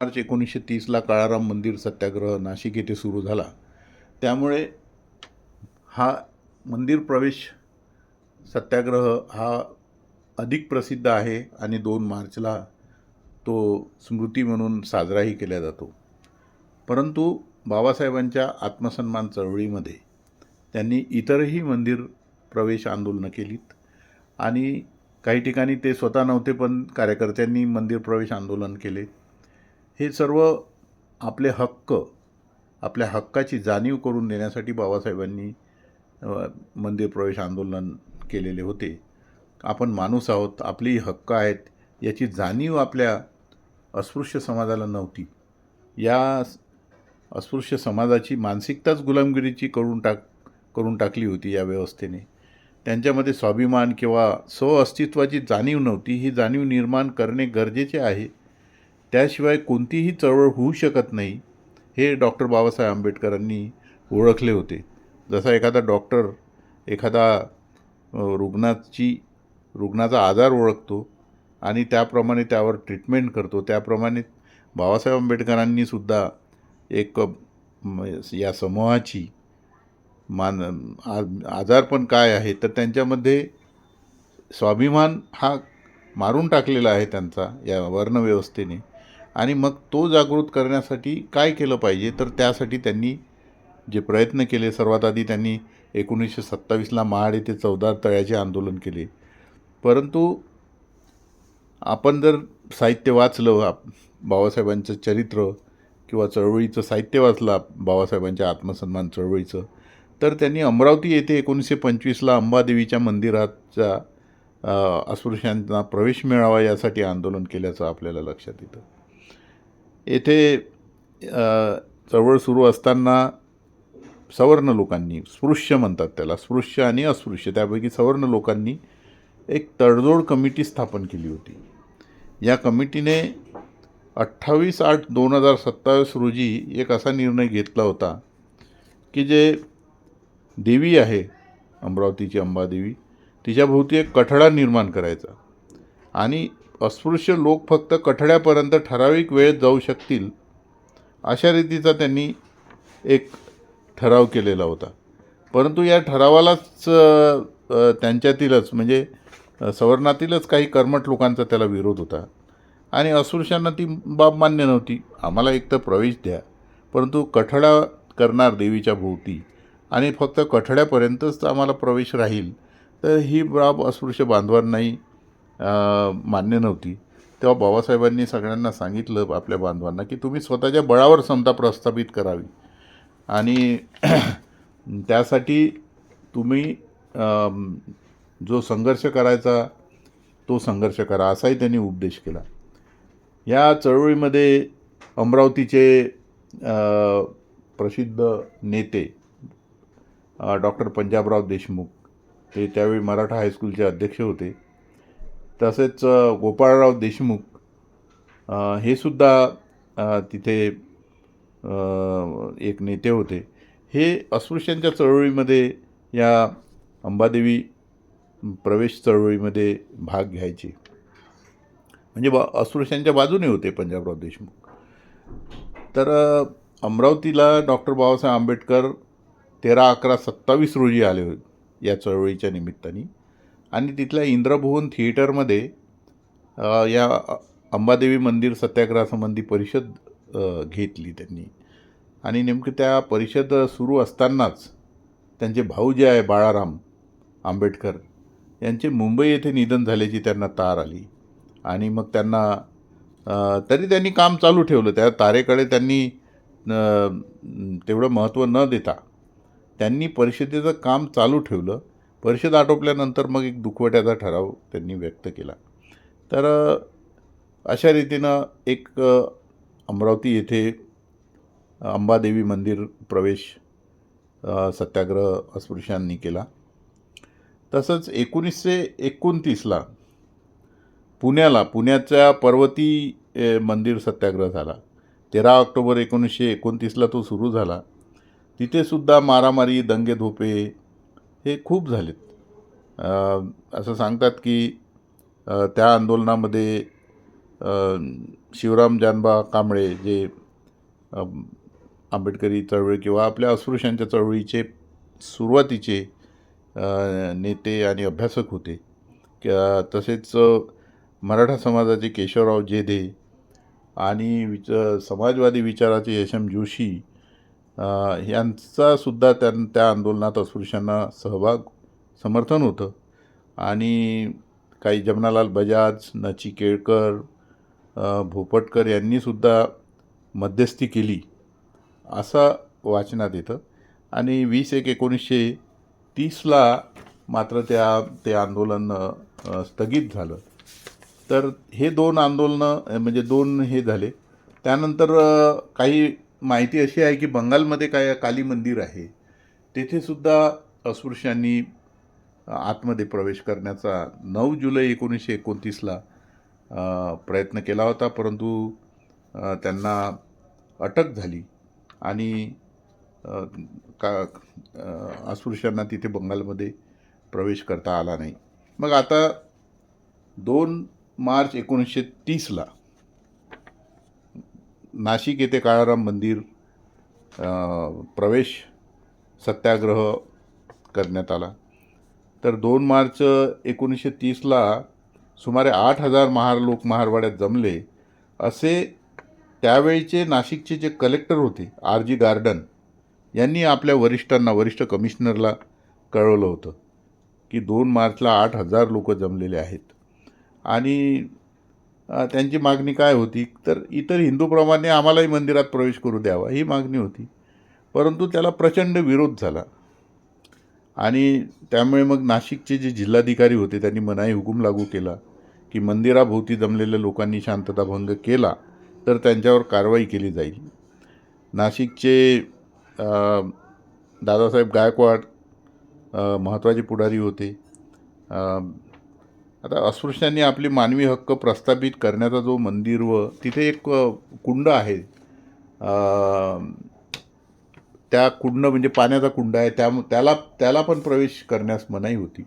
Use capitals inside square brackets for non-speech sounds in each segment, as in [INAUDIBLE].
मार्च एकोणीसशे तीसला काळाराम मंदिर सत्याग्रह नाशिक येथे सुरू झाला. त्यामुळे हा मंदिर प्रवेश सत्याग्रह हा अधिक प्रसिद्ध आहे आणि दोन मार्चला तो स्मृती म्हणून साजराही केला जातो. परंतु बाबासाहेबांच्या आत्मसन्मान चळवळीमध्ये त्यांनी इतरही मंदिर प्रवेश आंदोलनं केलीत आणि काही ठिकाणी ते स्वतः नव्हते पण कार्यकर्त्यांनी मंदिर प्रवेश आंदोलन केले. हे सर्व आपले हक्क आपल्या हक्काची जाणीव करून देण्यासाठी बाबासाहेबांनी मंदिर प्रवेश आंदोलन केलेले होते. आपण माणूस आहोत आपली हक्क आहेत याची जाणीव आपल्या अस्पृश्य समाजाला नव्हती. या अस्पृश्य समाजाची मानसिकताच गुलामगिरीची करून टाक करून टाकली होती या व्यवस्थेने. त्यांच्यामध्ये स्वाभिमान किंवा स्वअस्तित्वाची जाणीव नव्हती. ही जाणीव निर्माण करणे गरजेचे आहे. त्याशिवाय कोणतीही चळवळ होऊ शकत नाही हे डॉक्टर बाबासाहेब आंबेडकरांनी ओळखले होते. जसा एखादा डॉक्टर एखादा रुग्णाची रुग्णाचा आजार ओळखतो आणि त्याप्रमाणे त्यावर ट्रीटमेंट करतो त्याप्रमाणे बाबासाहेब आंबेडकरांनी सुद्धा एक या समूहाची मान आ- आजारपण काय आहे तर त्यांच्यामध्ये स्वाभिमान हा मारून टाकलेला आहे त्यांचा या वर्णव्यवस्थेने. आणि मग तो जागृत करण्यासाठी काय केलं पाहिजे? तर त्यासाठी त्यांनी जे प्रयत्न केले सर्वात आधी त्यांनी एकोणीसशे सत्तावीसला महाड येथे चौदार तळ्याचे आंदोलन केले. परंतु आपण जर साहित्य वाचलं आप- बाबासाहेबांचं चरित्र किंवा चळवळीचं साहित्य वाचलं बाबासाहेबांच्या आत्मसन्मान चळवळीचं तर त्यांनी अमरावती येथे एकोणीसशे पंचवीसला अंबादेवीच्या मंदिराचा अस्पृश्यांना प्रवेश मिळावा यासाठी आंदोलन केल्याचं आपल्याला लक्षात येतं. येथे चळवळ सुरू असताना सवर्ण लोकांनी स्पृश्य म्हणतात त्याला स्पृश्य आणि अस्पृश्य त्यापैकी सवर्ण लोकांनी एक तडजोड कमिटी स्थापन केली होती. या कमिटीने अठ्ठावीस आठ दोन हजार सत्तावीस रोजी एक असा निर्णय घेतला होता की जे देवी आहे अमरावतीची अंबादेवी तिच्याभोवती एक कठडा निर्माण करायचा आणि अस्पृश्य लोक फक्त कठड्यापर्यंत ठराविक वेळेत जाऊ शकतील अशा रीतीचा त्यांनी एक ठराव केलेला होता. परंतु या ठरावालाच त्यांच्यातीलच म्हणजे सवर्णातीलच काही कर्मठ लोकांचा त्याला विरोध होता. आणि अस्पृश्यांना ती बाब मान्य नव्हती. आम्हाला एक तर प्रवेश द्या. परंतु कठडा करणार देवीच्या भोवती. आणि फक्त कठड्यापर्यंतच आम्हाला प्रवेश राहील. तर ही बाब अस्पृश्य बांधवांनाही मान्य नव्हती. तेव्हा बाबासाहेबांनी सगळ्यांना सांगितलं आपल्या बांधवांना की तुम्ही स्वतःच्या बळावर समता प्रस्थापित करावी. आणि [CLEARS THROAT] त्यासाठी तुम्ही जो संघर्ष करायचा तो संघर्ष करा असाही त्यांनी उपदेश केला. या चळवळीमध्ये अमरावतीचे प्रसिद्ध नेते डॉक्टर पंजाबराव देशमुख ते त्यावेळी मराठा हायस्कूलचे अध्यक्ष होते. तसेच गोपाळराव देशमुख हे सुद्धा तिथे एक नेते होते. हे अस्पृश्यांच्या चळवळीमध्ये या अंबादेवी प्रवेश चळवळीमध्ये भाग घ्यायचे. म्हणजे बा अस्पृश्यांच्या बाजूने होते पंजाबराव देशमुख. तर अमरावतीला डॉक्टर बाबासाहेब आंबेडकर तेरा अकरा सत्तावीस रोजी आले होते या चळवळीच्या निमित्ताने. आणि तिथल्या इंद्रभुवन थिएटरमध्ये या अंबादेवी मंदिर सत्याग्रहासंबंधी परिषद घेतली त्यांनी. आणि नेमकं त्या परिषद सुरू असतानाच त्यांचे भाऊ जे आहे बाळाराम आंबेडकर यांचे मुंबई येथे निधन झाल्याची त्यांना तार आली. आणि मग त्यांना तरी त्यांनी काम चालू ठेवलं. त्या तारेकडे त्यांनी तेवढं महत्त्व न देता त्यांनी परिषदेचं काम चालू ठेवलं. परिषद आटोपल्यानंतर मग एक दुखवट्याचा ठराव त्यांनी व्यक्त केला. तर अशा रीतीनं एक अमरावती येथे अंबादेवी मंदिर प्रवेश सत्याग्रह अस्पृश्यांनी केला. तसंच एकोणीसशे एकोणतीसला पुण्याला पुण्याच्या पर्वती मंदिर सत्याग्रह झाला. तेरा ऑक्टोबर एकोणीसशे एकोणतीसला तो सुरू झाला. तिथेसुद्धा मारामारी दंगेधोपे हे खूप झालेत. असं सांगतात की त्या आंदोलनामध्ये शिवराम जानबा कांबळे जे आंबेडकरी चळवळी किंवा आपल्या अस्पृश्यांच्या चळवळीचे सुरुवातीचे नेते आणि अभ्यासक होते. क- तसेच मराठा समाजाचे केशवराव जेधे आणि विच समाजवादी विचाराचे यशम जोशी यांचासुद्धा त्या त्या आंदोलनात अस्पृश्यांना सहभाग समर्थन होतं. आणि काही जमनालाल बजाज नची केळकर भोपटकर यांनीसुद्धा मध्यस्थी केली असं वाचनात येतं. आणि वीस एक एकोणीसशे तीसला मात्र त्या ते आंदोलन स्थगित झालं. तर हे दोन आंदोलनं म्हणजे दोन हे झाले. त्यानंतर काही माहिती अशी आहे की बंगालमध्ये काय काली मंदिर आहे तेथेसुद्धा अस्पृश्यांनी आतमध्ये प्रवेश करण्याचा नऊ जुलै एकोणीसशे एकोणतीसला प्रयत्न केला होता परंतु त्यांना अटक झाली आणि का अस्पृश्यांना तिथे बंगालमध्ये प्रवेश करता आला नाही. मग आता दोन मार्च एकोणीसशे तीसला नाशिक येथे काळाराम मंदिर प्रवेश सत्याग्रह करण्यात आला. तर दोन मार्च एकोणीसशे तीसला सुमारे आठ हजार महार लोक महारवाड्यात जमले. असे त्यावेळचे नाशिकचे जे कलेक्टर होते आर जी गार्डन यांनी आपल्या वरिष्ठांना वरिष्ठ कमिशनरला कळवलं होतं की दोन मार्चला आठ हजार लोक जमलेले आहेत. आणि त्यांची मागणी काय होती? तर इतर हिंदूप्रमाणे आम्हालाही मंदिरात प्रवेश करू द्यावा ही मागणी होती. परंतु त्याला प्रचंड विरोध झाला. आणि त्यामुळे मग नाशिकचे जे जिल्हाधिकारी होते त्यांनी मनाई हुकूम लागू केला की मंदिराभोवती जमलेल्या लोकांनी शांतताभंग केला तर त्यांच्यावर कारवाई केली जाईल. नाशिकचे दादासाहेब गायकवाड महत्त्वाचे पुढारी होते. आता अस्पृश्यांनी आपली मानवी हक्क प्रस्थापित करण्याचा जो मंदिर व तिथे एक कुंड आहे. त्या कुंड म्हणजे पाण्याचा कुंड आहे. त्या त्याला त्याला पण प्रवेश करण्यास मनाई होती.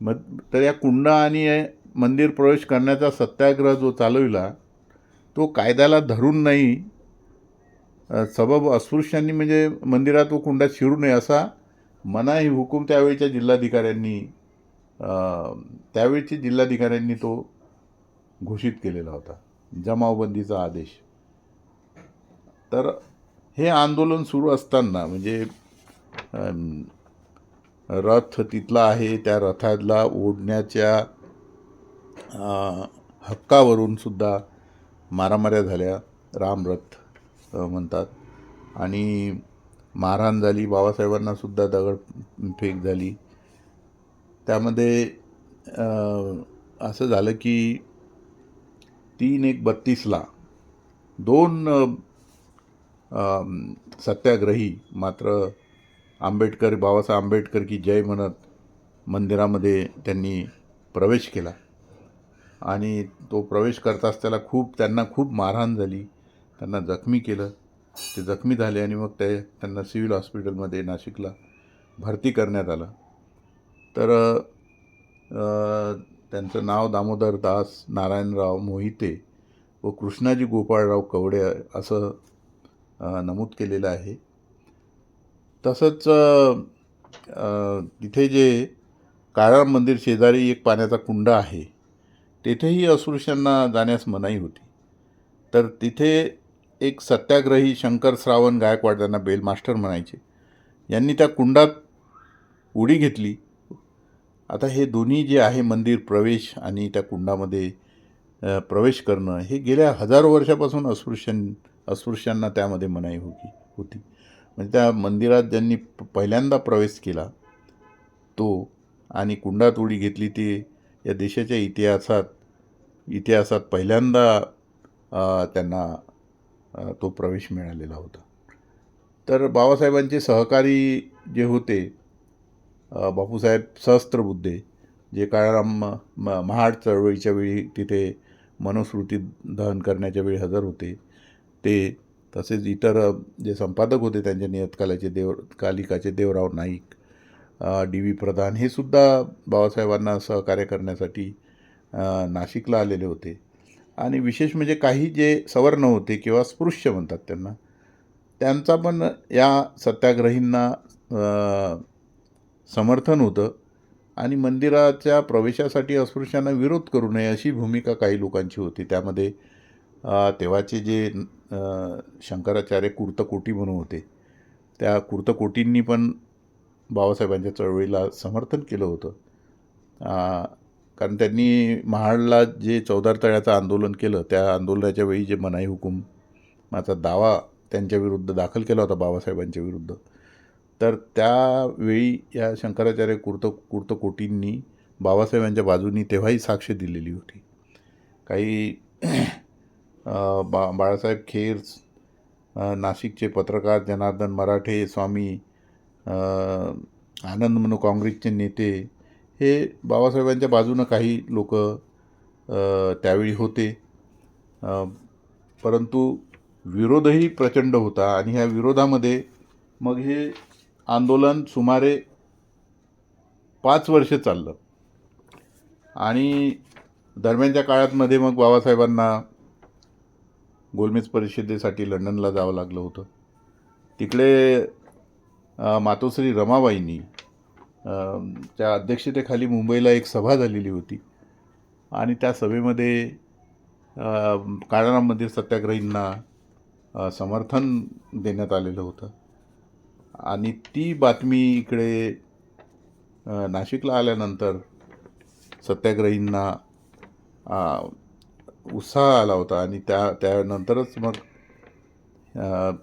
मग तर या कुंड आणि मंदिर प्रवेश करण्याचा सत्याग्रह जो चालविला तो कायद्याला धरून नाही. सबब अस्पृश्यांनी म्हणजे मंदिरात व कुंडात शिरू नये असा मनाई हुकूम त्यावेळच्या जिल्हाधिकाऱ्यांनी त्यावेळचे जिल्हाधिकाऱ्यांनी तो घोषित केलेला होता जमावबंदीचा आदेश. तर हे आंदोलन सुरू असताना म्हणजे रथ तिथला आहे त्या रथाला ओढण्याच्या हक्कावरून सुद्धा मारामाऱ्या झाल्या रामरथ म्हणतात. आणि मारहाण झाली बाबासाहेबांनासुद्धा दगड फेक झाली. त्यामध्ये असं झालं की तीन एक बत्तीसला दोन सत्याग्रही मात्र आंबेडकर बाबासाहेब आंबेडकर की जय म्हणत मंदिरामध्ये त्यांनी प्रवेश केला. आणि तो प्रवेश करताच त्याला खूप त्यांना खूप मारहाण झाली. त्यांना जखमी केलं. ते जखमी झाले आणि मग ते त्यांना सिव्हिल हॉस्पिटलमध्ये नाशिकला भरती करण्यात आलं. तर त्यांचं नाव दामोदर दास नारायणराव मोहिते व कृष्णाजी गोपाळराव कवडे असं नमूद केलेलं आहे. तसंच तिथे जे काळाराम मंदिर शेजारी एक पाण्याचा कुंड आहे तेथेही अस्पृश्यांना जाण्यास मनाई होती. तर तिथे एक सत्याग्रही शंकर श्रावण गायकवाड त्यांना बेलमास्टर म्हणायचे. यांनी त्या कुंडात उडी घेतली. आता हे दोन्ही जे आहे मंदिर प्रवेश आणि त्या कुंडामध्ये प्रवेश करणं हे गेल्या हजारो वर्षापासून अस्पृश्यां अस्पृश्यांना त्यामध्ये मनाई होती होती. म्हणजे त्या मंदिरात ज्यांनी प- पहिल्यांदा प्रवेश केला तो आणि कुंडात उडी घेतली ती या देशाच्या इतिहासात इतिहासात पहिल्यांदा त्यांना तो प्रवेश मिळालेला होता. तर बाबासाहेबांचे सहकारी जे होते बापूसाहेब सहस्त्रबुद्धे जे काळाराम म महाड चळवळीच्या वेळी तिथे मनुस्मृती दहन करण्याच्या वेळी हजर होते. ते तसेच इतर जे संपादक होते त्यांच्या नियतकालाचे देव कालिकाचे देवराव नाईक डी व्ही प्रधान हे सुद्धा बाबासाहेबांना सहकार्य करण्यासाठी नाशिकला आलेले होते. आणि विशेष म्हणजे काही जे सवर्ण होते किंवा स्पृश्य म्हणतात त्यांना त्यांचा पण या सत्याग्रहींना समर्थन होतं आणि मंदिराच्या प्रवेशासाठी अस्पृश्यांना विरोध करू नये अशी भूमिका काही लोकांची होती. त्यामध्ये तेव्हाचे जे शंकराचार्य कुर्तकोटी म्हणून होते त्या कुर्तकोटींनी पण बाबासाहेबांच्या चळवळीला समर्थन केलं होतं. कारण त्यांनी महाडला जे चौदार तळ्याचं आंदोलन केलं त्या आंदोलनाच्या वेळी जे मनाई हुकुमाचा माझा दावा त्यांच्याविरुद्ध दाखल केला होता बाबासाहेबांच्या विरुद्ध तर त्यावेळी या शंकराचार्य कुर्त कुर्तकोटींनी बाबासाहेबांच्या बाजूनी तेव्हाही साक्ष दिलेली होती. काही बा बाळासाहेब खेर नाशिकचे पत्रकार जनार्दन मराठे स्वामी आनंद म्हणू काँग्रेसचे नेते हे बाबासाहेबांच्या बाजूनं काही लोक त्यावेळी होते. परंतु विरोधही प्रचंड होता आणि ह्या विरोधामध्ये मग हे आंदोलन सुमारे पाच वर्ष चाललं. आणि दरम्यानच्या काळातमध्ये मग बाबासाहेबांना गोलमेज परिषदेसाठी लंडनला जावं लागलं होतं. तिकडे मातोश्री रमाबाईंनी त्या अध्यक्षतेखाली मुंबईला एक सभा झालेली होती. आणि त्या सभेमध्ये अ, काळाराम मंदिर सत्याग्रहींना समर्थन देण्यात आलेलं होतं. आणि ती बातमी इकडे नाशिकला आल्यानंतर सत्याग्रहींना उत्साह आला होता आणि त्या त्यानंतरच मग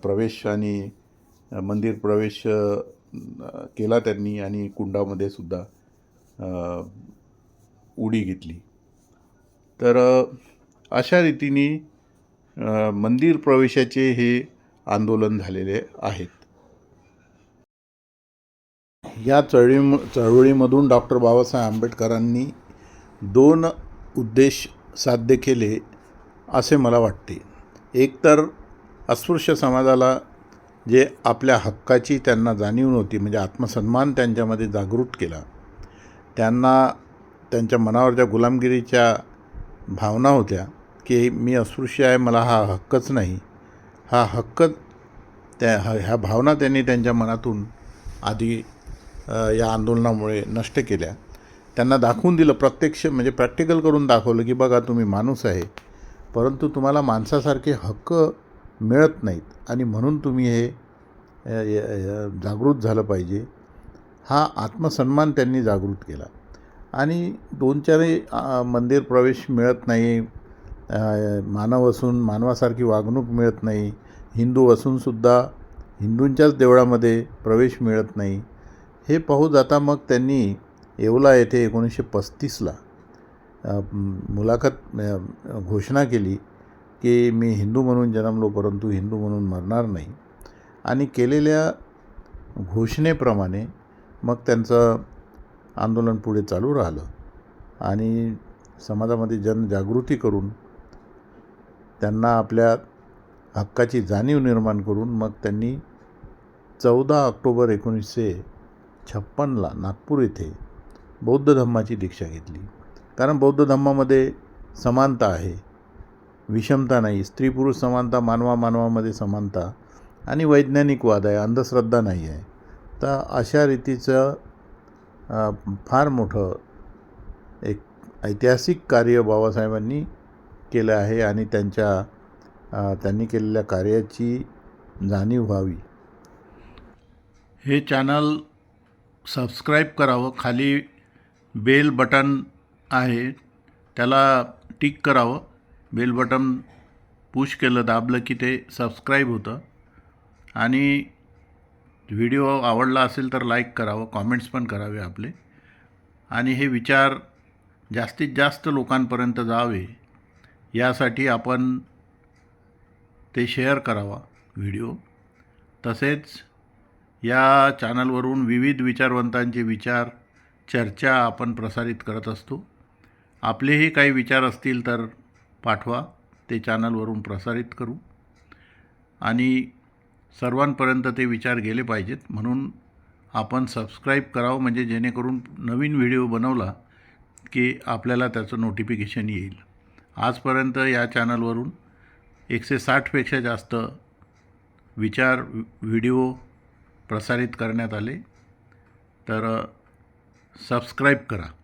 प्रवेश आणि मंदिर प्रवेश केला त्यांनी आणि कुंडामध्ये सुद्धा उडी घेतली. तर अशा रीतीने मंदिर प्रवेशाचे हे आंदोलन झालेले आहेत. या चळवळी चळवळीमधून डॉक्टर बाबासाहेब आंबेडकरांनी दोन उद्देश साध्य केले असे मला वाटते. एकतर अस्पृश्य समाजाला जे आपल्या हक्काची त्यांना जाणीव नव्हती म्हणजे आत्मसन्मान त्यांच्यामध्ये जागृत केला. त्यांना त्यांच्या मनावरच्या गुलामगिरीच्या भावना होत्या की मी अस्पृश्य आहे मला हा हक्कच नाही. हा हक्क त्या ह ह्या भावना त्यांनी त्यांच्या मनातून आधी या आंदोलनामुळे नष्ट केल्या. त्यांना दाखवून दिलं प्रत्यक्ष म्हणजे प्रॅक्टिकल करून दाखवलं की बघा तुम्ही माणूस आहे परंतु तुम्हाला माणसासारखे हक्क मिळत नाहीत आणि म्हणून तुम्ही हे य- जागृत झालं पाहिजे. हा आत्मसन्मान त्यांनी जागृत केला. आणि दोन चारही मंदिर प्रवेश मिळत नाही. मानव असून मानवासारखी वागणूक मिळत नाही. हिंदू असूनसुद्धा हिंदूंच्याच देवळामध्ये प्रवेश मिळत नाही. हे पाहू जाता मग त्यांनी येवला येथे एकोणीसशे पस्तीसला मुलाखत घोषणा केली की मी हिंदू म्हणून जन्मलो परंतु हिंदू म्हणून मरणार नाही. आणि केलेल्या घोषणेप्रमाणे मग त्यांचं आंदोलन पुढे चालू राहिलं आणि समाजामध्ये जनजागृती करून त्यांना आपल्या हक्काची जाणीव निर्माण करून मग त्यांनी चौदा ऑक्टोबर एकोणीसशे छप्पनला नागपूर येथे बौद्ध धम्माची दीक्षा घेतली. कारण बौद्ध धम्मामध्ये समानता आहे. विषमता नाही. स्त्री पुरुष समानता मानवा मानवामध्ये समानता आणि वैज्ञानिक वाद आहे. अंधश्रद्धा नाही आहे. तर अशा रीतीचं फार मोठं एक ऐतिहासिक कार्य बाबासाहेबांनी केलं आहे आणि त्यांच्या त्यांनी केलेल्या कार्याची जाणीव व्हावी. हे चॅनल सबस्क्राईब करावं खाली बेल बटन आहे त्याला टिक करावं. बेल बटन पुश केलं दाबलं की ते सबस्क्राईब होतं. आणि व्हिडिओ आवडला असेल तर लाईक करावं कॉमेंट्स पण करावे आपले. आणि हे विचार जास्तीत जास्त लोकांपर्यंत जावे यासाठी आपण ते शेअर करावा व्हिडिओ. तसेच या चॅनलवरून विविध विचारवंतांचे विचार चर्चा आपण प्रसारित करत असतो. आपलेही काही विचार असतील तर पाठवा ते चॅनलवरून प्रसारित करू. आणि सर्वांपर्यंत ते विचार गेले पाहिजेत. म्हणून आपण सबस्क्राईब करावं म्हणजे जेणेकरून नवीन व्हिडिओ बनवला की आपल्याला त्याचं नोटिफिकेशन येईल. आजपर्यंत या चॅनलवरून एकशे साठपेक्षा जास्त विचार व्हिडिओ प्रसारित करण्यात आले. तर सबस्क्राईब करा.